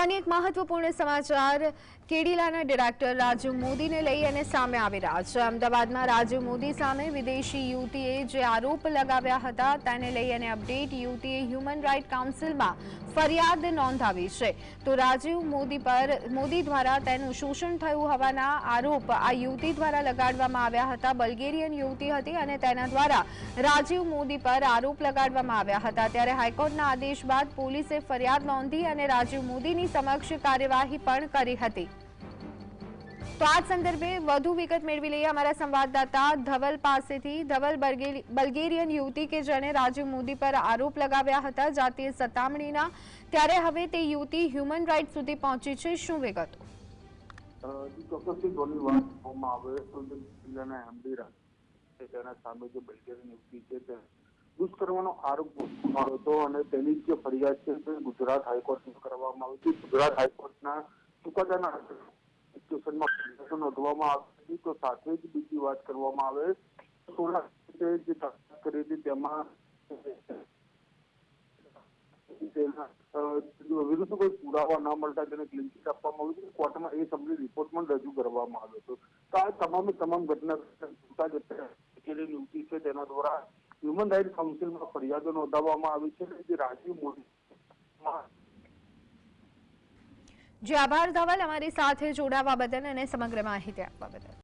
અને એક મહત્વપૂર્ણ સમાચાર કેડીલાના ડિરેક્ટર રાજીવ મોદીને લઈ અને સામે આવી રહ્યા છે. અમદાવાદમાં રાજીવ મોદી સામે વિદેશી યુવતીએ જે આરોપ લગાવ્યા હતા તેને લઈ અને અપડેટ યુવતીએ હ્યુમન રાઇટ કાઉન્સિલમાં ફરિયાદ નોંધાવી છે. તો રાજીવ મોદી પર, મોદી દ્વારા તેનું શોષણ થયું હોવાના આરોપ આ યુવતી દ્વારા લગાડવામાં આવ્યા હતા. બલ્ગેરિયન યુવતી હતી અને તેના દ્વારા રાજીવ મોદી પર આરોપ લગાડવામાં આવ્યા હતા. ત્યારે હાઈકોર્ટના આદેશ બાદ પોલીસે ફરિયાદ નોંધી અને રાજીવ મોદીની સમક્ષ કાર્યવાહી પણ કરી હતી. તો આ સંદર્ભે વધુ વિગત મેળવી લઈએ અમારા સંવાદદાતા ધવલ પાસેથી. ધવલ બલ્ગેરિયન યુવતી કે જેણે રાજીવ મોદી પર આરોપ લગાવ્યા હતા જાતીય સતામણીના, ત્યારે હવે તે યુવતી હ્યુમન રાઇટ સુધી પહોંચી છે. શું વિગતો? ચોક્કસથી દુષ્કર્મનો આરોપ મૂકવામાં હતો અને તેની જે ફરિયાદ છે તે ગુજરાત હાઈકોર્ટમાં કરવામાં આવી હતી. ગુજરાત હાઈકોર્ટના ચુકાદાના સ્ટેશનમાં નોંધવામાં આવી હતી. તો સાથે જ બીજી વાત કરવામાં આવે સોળા જે તપાસ કરી હતી તેમાં વિરુદ્ધ કોઈ પુરાવા ન મળતા તેને ક્લીન આપવામાં આવી હતી. કોર્ટમાં એ સંબંધી રિપોર્ટ પણ રજૂ કરવામાં આવ્યો હતો. તો આ તમામે તમામ ઘટના જોતા અત્યારે છે તેના દ્વારા હ્યુમન રાઇટ કાઉન્સિલમાં ફરિયાદો નોંધાવવામાં આવી છે જે રાજીવ મોદી જે, આભાર, ધવલ. અમારી સાથે જોડાવા બદલ અને સમગ્ર માહિતી આપવા બદલ.